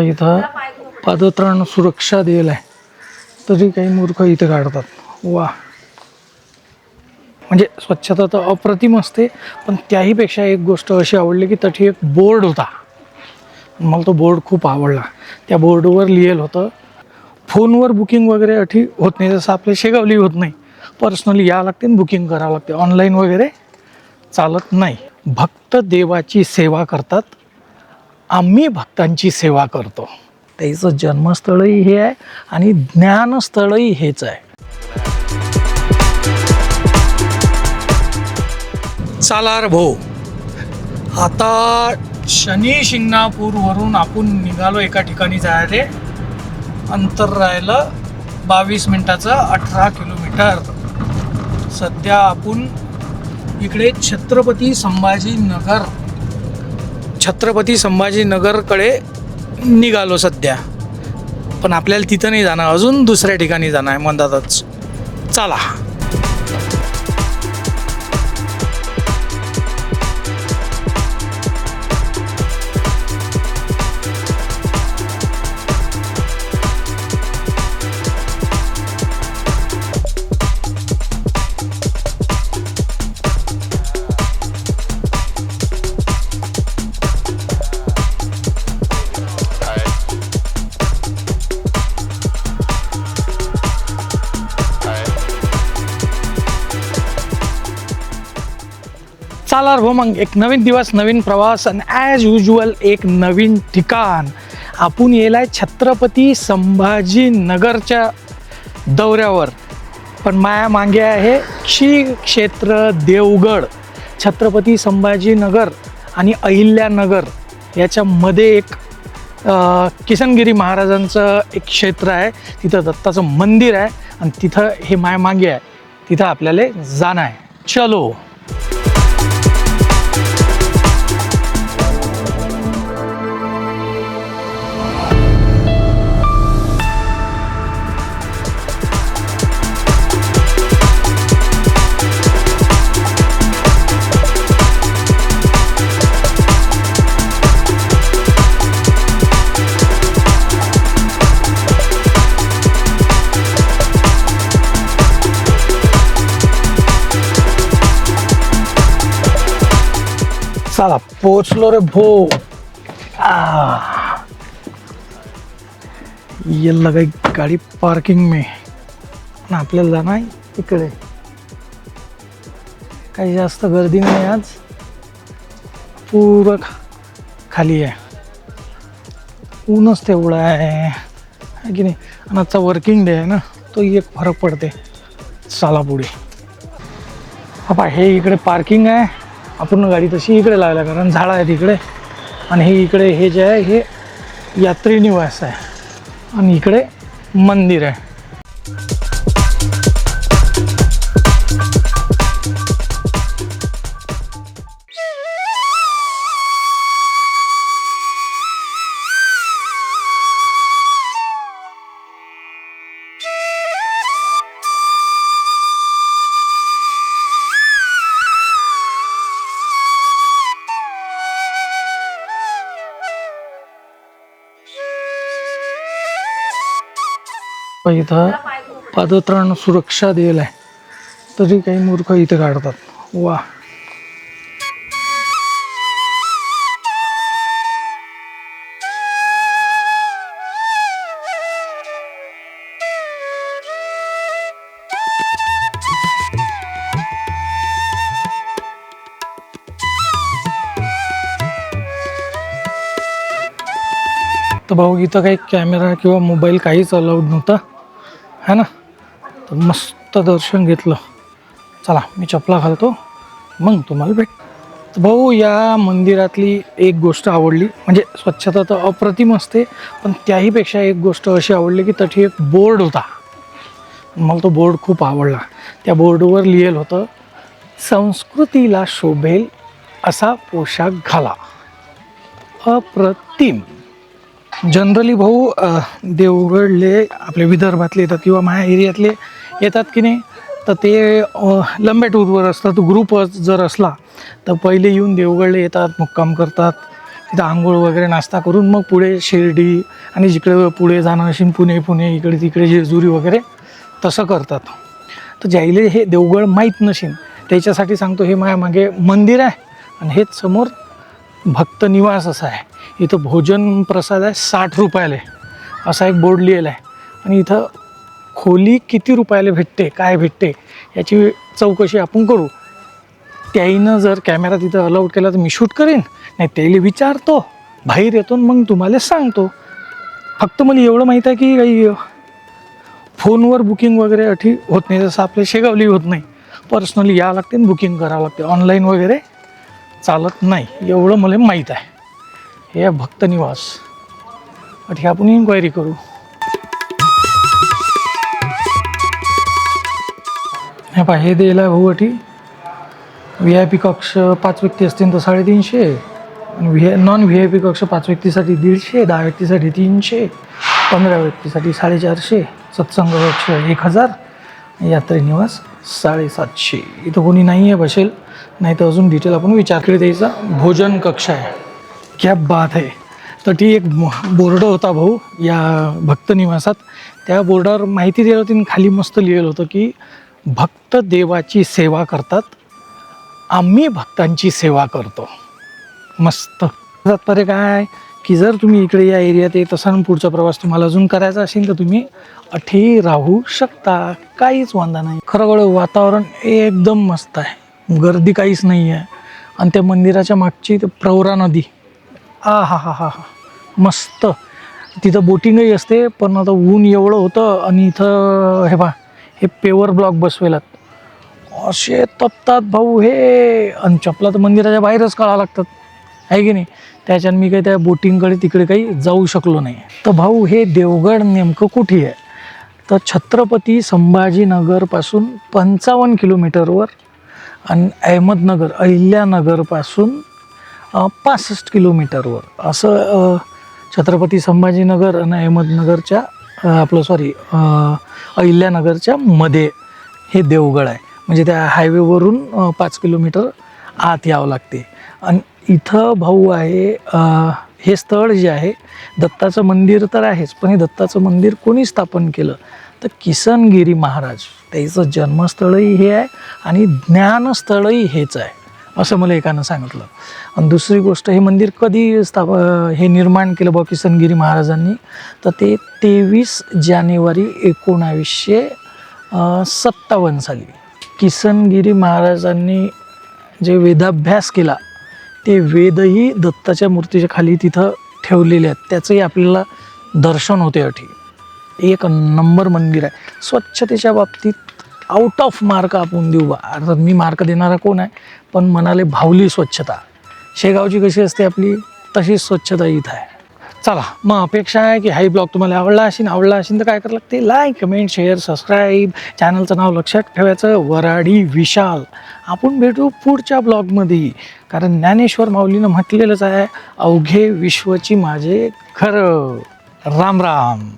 इथं पादत्राण सुरक्षा दिलेलं आहे. तरी काही मूर्ख इथं काढतात. वा. म्हणजे स्वच्छता तर अप्रतिम असते पण त्याहीपेक्षा एक गोष्ट अशी आवडली की तठी एक बोर्ड होता. मला तो बोर्ड खूप आवडला. त्या बोर्डवर लिहिलं होतं फोनवर बुकिंग वगैरे अठी होत नाही जसं आपल्या शेगावली होत नाही. पर्सनली यावं लागते आणि बुकिंग करावं लागते. ऑनलाईन वगैरे चालत नाही. भक्त देवाची सेवा करतात. आम्ही भक्तांची सेवा करतो. त्याचं जन्मस्थळही हे आहे आणि ज्ञानस्थळही हेच आहे. चालार भाऊ आता शनी शिंगणापूरवरून आपण निघालो एका ठिकाणी जायला. अंतर राहिलं बावीस मिनटाचं अठरा किलोमीटर. सध्या आपण इकडे छत्रपती संभाजीनगर छत्रपती संभाजीनगरकडे निघालो सध्या. पण आपल्याला तिथं नाही जाणार अजून दुसऱ्या ठिकाणी जाणार आहे मंदातच. चला. चालार हो मग एक नवीन दिवस नवीन प्रवास आणि ॲज युजल एक नवीन ठिकाण. आपण येलाय छत्रपती संभाजीनगरच्या दौऱ्यावर. पण माया मागे आहे श्री क्षेत्र देवगड छत्रपती संभाजीनगर आणि अहिल्यानगर. याच्यामध्ये एक किसनगिरी महाराजांचं एक क्षेत्र आहे. तिथं दत्ताचं मंदिर आहे आणि तिथं हे माया मागे आहे. तिथं आपल्याला जाणं आहे. चलो. चला पोचलो रे भो आ. ये लगाई गाडी पार्किंग मे. आपल्याला जाणार आहे इकडे. काही जास्त गर्दी नाही आज. पूर्ण खाली आहे. ऊनच तेवढं आहे. की नाही? आणि आजचा वर्किंग डे आहे ना तो एक फरक पडते. चाला पुढे. बाबा हे इकडे पार्किंग आहे. अपूर्ण गाडी तशी इकडे लागल्या कारण झाडं आहेत इकडे. आणि हे इकडे हे जे आहे हे यात्री निवास आहे. आणि इकडे मंदिर आहे. इथं पादत्राण सुरक्षा दिलेलं आहे. तरी काही मूर्ख इथं काढतात. वा. तर भाऊ इथं काही कॅमेरा किंवा मोबाईल काहीच अलाउड नव्हता. है ना? तर मस्त दर्शन घेतलं. चला मी चपला घालतो. मग तुम्हाला भेट. भाऊ या मंदिरातली एक गोष्ट आवडली. म्हणजे स्वच्छता तर अप्रतिम असते पण त्याहीपेक्षा एक गोष्ट अशी आवडली की तठी एक बोर्ड होता. मला तो बोर्ड खूप आवडला. त्या बोर्डवर लिहिलं होतं संस्कृतीला शोभेल असा पोशाख घाला. अप्रतिम. जनरली भाऊ देवगडले आपले विदर्भातले येतात किंवा माझ्या एरियातले येतात की नाही तर ते लंब्या टूरवर असतात. ग्रुप जर असला तर पहिले येऊन देवगडले येतात मुक्काम करतात. तिथं आंघोळ वगैरे नाश्ता करून मग पुढे शिर्डी आणि जिकडे पुढे जाणं असेल पुणे पुणे इकडे तिकडे जेजुरी वगैरे तसं करतात. तर ज्याईले हे देवगड माहीत नसेल त्याच्यासाठी सांगतो हे माझ्या मागे मंदिर आहे. आणि हेच समोर भक्त निवास असा आहे. इथं भोजन प्रसाद आहे साठ रुपयाला. असा एक बोर्ड लिहिलेला आहे. आणि इथं खोली किती रुपयाला भेटते काय भेटते याची चौकशी आपण करू. त्याईनं जर कॅमेरा तिथं अलाउड केला तर मी शूट करेन नाही त्याला विचारतो बाहेर येतो आणि मग तुम्हाला सांगतो. फक्त मला एवढं माहीत आहे की काही फोनवर बुकिंग वगैरे अठी होत नाही जसं आपल्या शेगावली होत नाही. पर्सनली यावं लागते आणि बुकिंग करावं लागते. ऑनलाईन वगैरे चालत नाही एवढं मला माहीत आहे. हे भक्त निवास अठी आपण इन्क्वायरी करू हे पा हे द्यायला भाऊ अटी व्ही आय पी कक्ष पाच व्यक्ती असतील तर साडेतीनशे आणि V non V I P कक्ष पाच व्यक्तीसाठी दीडशे दहा व्यक्तीसाठी तीनशे पंधरा व्यक्तीसाठी साडेचारशे सत्संग कक्ष एक हजार यात्रे निवास साडेसातशे इथं कोणी नाही आहे बसेल नाही तर अजून डिटेल आपण विचार केली द्यायचा भोजन कक्ष आहे क्या बात आहे तर ती एक बोर्ड होता भाऊ या भक्त निवासात. त्या बोर्डावर माहिती दिली होती आणि खाली मस्त लिहिलं होतं की भक्त देवाची सेवा करतात आम्ही भक्तांची सेवा करतो. मस्त. तात्पर्य काय की जर तुम्ही इकडे या एरियात येत असाल आणि पुढचा प्रवास तुम्हाला अजून करायचा असेल तर तुम्ही अठी राहू शकता. काहीच वांदा नाही. खरं वातावरण एकदम मस्त आहे. गर्दी काहीच नाही आहे आणि त्या मंदिराच्या मागची प्रवरा नदी. आ हा हा हा हा. मस्त. तिथं बोटिंगही असते पण आता ऊन एवढं होतं आणि इथं हे बा हे पेवर ब्लॉक बसवेलात. असे तपतात भाऊ हे. आणि चपला तर मंदिराच्या बाहेरच काढा लागतात. आहे की नाही? त्याच्यानं मी काही त्या बोटिंगकडे तिकडे काही जाऊ शकलो नाही. तर भाऊ हे देवगड नेमकं कुठे आहे? तर छत्रपती संभाजीनगरपासून पंचावन्न किलोमीटरवर आणि अहमदनगर अहिल्यानगरपासून पासष्ट किलोमीटरवर. असं छत्रपती संभाजीनगर आणि अहमदनगरच्या आपलं सॉरी अहिल्यानगरच्या मध्ये हे देवगड आहे. म्हणजे त्या हायवेवरून पाच किलोमीटर आत यावं लागते. आणि इथं भाऊ आहे हे स्थळ जे आहे दत्ताचं मंदिर तर आहेच पण हे दत्ताचं मंदिर कोणी स्थापन केलं? तर किसनगिरी महाराज. त्याचं जन्मस्थळही हे आहे आणि ज्ञानस्थळही हेच आहे. असं मला एकानं सांगितलं. आणि दुसरी गोष्ट हे मंदिर कधी स्थाप हे निर्माण केलं बा किसनगिरी महाराजांनी? तर ते तेवीस जानेवारी एकोणावीसशे सत्तावन्न साली. किसनगिरी महाराजांनी जे वेदाभ्यास केला ते वेदही दत्ताच्या मूर्तीच्या खाली तिथं ठेवलेले आहेत. त्याचंही आपल्याला दर्शन होते अठी एक नंबर मंदिर आहे. स्वच्छतेच्या बाबतीत आउट ऑफ मार्क आपण देऊ बा. अर्थात मी मार्क देणारा कोण आहे? पण मनाले भावली स्वच्छता. शेगावची कशी असते आपली? तशीच स्वच्छता इथं आहे. चला मग अपेक्षा आहे की हाही ब्लॉग तुम्हाला आवडला असेल आवडला असेल तर काय करावं लागते? लाईक कमेंट शेअर सबस्क्राईब चॅनलचं नाव लक्षात ठेवायचं. वराडी विशाल. आपण भेटू पुढच्या ब्लॉगमध्ये कारण ज्ञानेश्वर माऊलीनं म्हटलेलंच आहे अवघे विश्वची माझे खरं. राम राम.